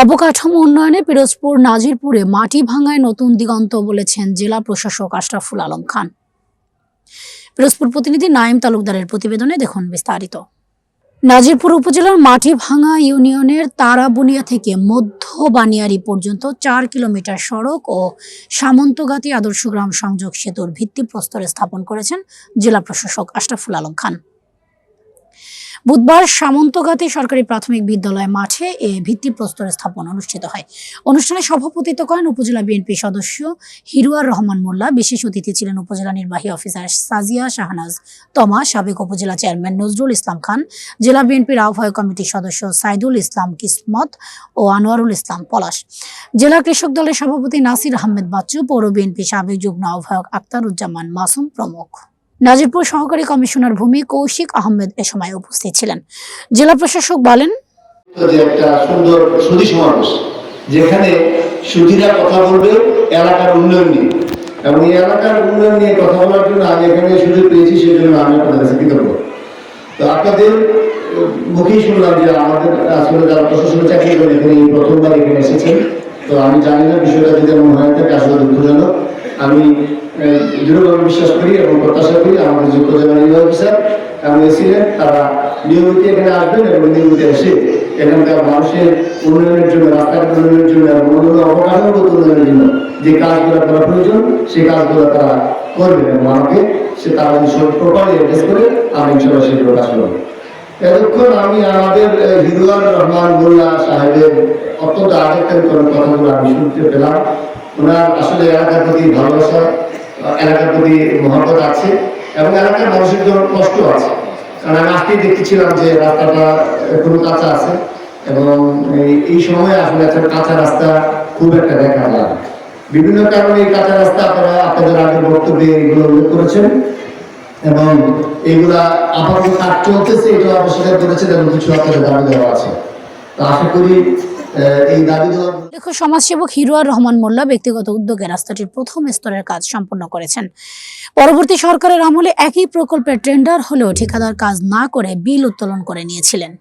অবকাঠামো উন্নয়নে পিরোজপুর, নাজিরপুরে মাটি ভাঙায় নতুন দিগন্ত বলেছেন জেলা প্রশাসক আশরাফুল আলম খান। পিরোজপুর প্রতিনিধি নাইম তালুকদারের প্রতিবেদনে দেখুন বিস্তারিত। নাজিরপুর উপজেলার মাটি ভাঙা ইউনিয়নের তারাবুনিয়া থেকে মধ্য বানিয়ারি পর্যন্ত চার কিলোমিটার সড়ক ও সামন্তগাতি আদর্শ গ্রাম সংযোগ সেতুর ভিত্তিপ্রস্তর স্থাপন করেছেন জেলা প্রশাসক আশরাফুল আলম খান। বুধবার সামন্তগাতি সরকারি প্রাথমিক বিদ্যালয় মাঠে এ ভিত্তিপ্রস্তর স্থাপন অনুষ্ঠিত হয়। অনুষ্ঠানে সভাপতিত্ব করেন উপজেলা বিএনপি সদস্য হিরুয়ার রহমান মোল্লা, বিশেষ অতিথি ছিলেন উপজেলা নির্বাহী অফিসার সাজিয়া শাহনাজ, তমা সাবেক উপজেলা চেয়ারম্যান নজরুল ইসলাম খান, জেলা বিএনপির আহ্বায়ক কমিটির সদস্য সাইদুল ইসলাম কিসমত ও আনোয়ারুল ইসলাম পলাশ। জেলা কৃষক দলের সভাপতি নাসির আহমেদ বাচ্চু, পৌর বিএনপি সাবেক যুগ্ম আহ্বায়ক আক্তারুজ্জামান মাসুম প্রমুখ। নাজিরপুর সহকারী কমিশনার ভূমি কৌশিক আহমেদ এ সময় উপস্থিত ছিলেন। জেলা প্রশাসক বলেন একটা সুন্দর যেখানে সুদীরা কথা বলবে, এলাকার উন্নয়ন নিয়ে। এবং এই এলাকার উন্নয়ন নিয়ে কথা বলার জন্য আমি এখানে সুযোগ পেয়েছি আমি আপনাদের কৃতজ্ঞ। তো আপনাদের মুখেই শুনলাম যে আমাদের আসলে যারা প্রশাসনে চাকরি এখানে প্রথমবার এখানে এসেছেন। তো আমি জানি না, বিষয়টা যদি এমন হয়ে থাকে আসলে দুঃখজনক। আমি দৃঢ়ভাবে বিশ্বাস করি এবং প্রত্যাশা করি, আমাদের যুক্ত উপজেলা নির্বাহী অফিসার এবং এসিলেন তারা নিয়মিত এখানে আসবেন এবং নিয়মিত এসে এখানকার মানুষের উন্নয়নের জন্য রাস্তাঘাট উন্নয়নের জন্য এবং অন্যান্য অবকাঠামোগত উন্নয়নের জন্য যে কাজগুলো করা প্রয়োজন, সেই কাজগুলো তারা করবেন এবং আমাকে সে তারা সব প্রপারলি অ্যাড্রেস করে, আমি ইনশাল্লাহ সেগুলো কাজ করব এতক্ষণ আমি আমাদের হিদুয়ার রহমান মোল্লা সাহেবের অত্যন্ত আবেগকারী কোনো কথাগুলো আমি শুনতে পেলাম। ওনার আসলে এলাকার প্রতি ভালোবাসা এলাকার প্রতি মহব্বত আছে এবং এলাকার মানুষের জন্য কষ্ট আছে কারণ আমি আজকেই দেখতেছিলাম যে রাস্তাটা এখনও কাঁচা আছে এবং এই- সময়ে আসলে একটা কাঁচা রাস্তা খুব একটা দেখা যায়। বিভিন্ন কারণে এই কাঁচা রাস্তা আপনারা আপনাদের আগে বক্তব্যে এগুলো উল্লেখ করেছেন এবং এগুলা আপাতত কাজ চলতেছে আপনি স্বীকার করেছেন এবং কিছু আপনাদের দাবি দেওয়া আছে তো আশা করি এই উল্লেখ্য সমাজসেবক হিরুয়ার রহমান মোল্লা ব্যক্তিগত উদ্যোগে রাস্তাটির প্রথম স্তরের কাজ সম্পন্ন করেছেন। পরবর্তী সরকারের আমলে একই প্রকল্পের টেন্ডার হলেও ঠিকাদার কাজ না করে বিল উত্তোলন করে নিয়েছিলেন।